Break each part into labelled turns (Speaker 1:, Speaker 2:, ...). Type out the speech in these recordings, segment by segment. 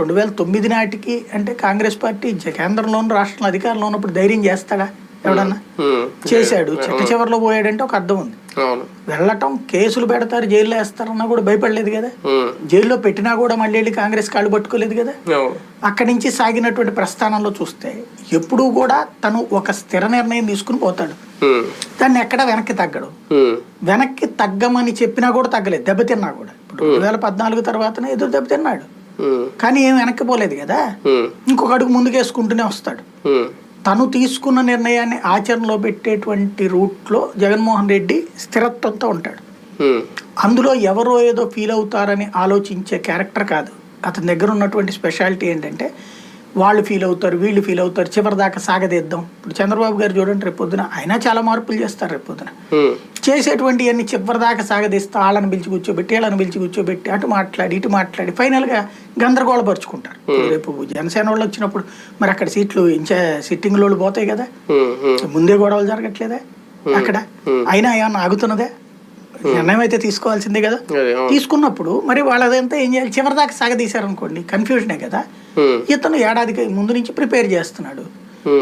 Speaker 1: రెండు వేల తొమ్మిది నాటికి అంటే కాంగ్రెస్ పార్టీ కేంద్రంలోను రాష్ట్రంలో అధికారంలో ఉన్నప్పుడు ధైర్యం చేస్తాడా? ఎవడన్నా? చేశాడు. చిట్ట చివరిలో పోయాడంటే ఒక అర్థం ఉంది. వెళ్ళటం కేసులు పెడతారు జైల్లో వేస్తారన్నా కూడా భయపడలేదు కదా? జైల్లో పెట్టినా కూడా మళ్ళీ వెళ్ళి కాంగ్రెస్ కాళ్ళు పట్టుకోలేదు కదా? అక్కడి నుంచి సాగినటువంటి ప్రస్థానంలో చూస్తే ఎప్పుడూ కూడా తను ఒక స్థిర నిర్ణయం తీసుకుని పోతాడు. దాన్ని ఎక్కడ వెనక్కి తగ్గడు. వెనక్కి తగ్గమని చెప్పినా కూడా తగ్గలేదు దెబ్బతిన్నా కూడా. ఇప్పుడు రెండు వేల పద్నాలుగు తర్వాతనే ఎదురు దెబ్బతిన్నాడు. కానీ ఏం వెనక్కి పోలేదు కదా. ఇంకొక అడుగు ముందుకేసుకుంటూనే వస్తాడు. తను తీసుకున్న నిర్ణయాన్ని ఆచరణలో పెట్టేటువంటి రూట్లో జగన్మోహన్ రెడ్డి స్థిరత్వంతో ఉంటాడు. అందులో ఎవరో ఏదో ఫీల్ అవుతారని ఆలోచించే క్యారెక్టర్ కాదు. అతని దగ్గర ఉన్నటువంటి స్పెషాలిటీ ఏంటంటే వాళ్ళు ఫీల్ అవుతారు వీళ్ళు ఫీల్ అవుతారు చివరి దాకా సాగదీద్దాం. ఇప్పుడు చంద్రబాబు గారు చూడండి రేపు పొద్దున ఆయన చాలా మార్పులు చేస్తారు రేపు పొద్దున
Speaker 2: ఉమ్,
Speaker 1: చేసేటువంటి అన్ని చివరి దాకా సాగదీస్తా వాళ్ళని పిలిచి కూర్చోబెట్టి వీళ్ళని పిలిచి కూర్చోబెట్టి అటు మాట్లాడి ఇటు మాట్లాడి ఫైనల్గా గందరగోళపరుచుకుంటారు రేపు జనసేన వాళ్ళు వచ్చినప్పుడు మరి అక్కడ సీట్లు ఇంచే సిట్టింగ్ వాళ్ళు పోతాయి కదా? ముందే గొడవలు జరగట్లేదా? అక్కడ అయినా ఏమన్నా ఆగుతున్నదే? నిర్ణయం అయితే తీసుకోవాల్సిందే కదా? తీసుకున్నప్పుడు మరి వాళ్ళదంతా ఏం చేయాలి? చివరి దాకా సాగదీశారనుకోండి కన్ఫ్యూజనే కదా? ఇతను ఏడాదికి ముందు నుంచి ప్రిపేర్ చేస్తున్నాడు.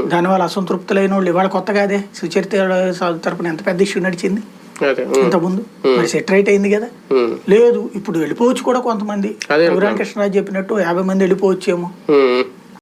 Speaker 1: దానివల్ల అసంతృప్తులైన వాళ్ళు ఇవాళ కొత్తగా అదే సుచరిత తరపున ఎంత పెద్ద ఇష్యూ నడిచింది.
Speaker 2: ఉమ్,
Speaker 1: ఇంతకుముందు మరి సెట్ రైట్ అయింది కదా. లేదు ఇప్పుడు వెళ్ళిపోవచ్చు కూడా కొంతమంది.
Speaker 2: అదే
Speaker 1: రఘురామకృష్ణరాజు చెప్పినట్టు యాభై మంది వెళ్ళిపోవచ్చేమో.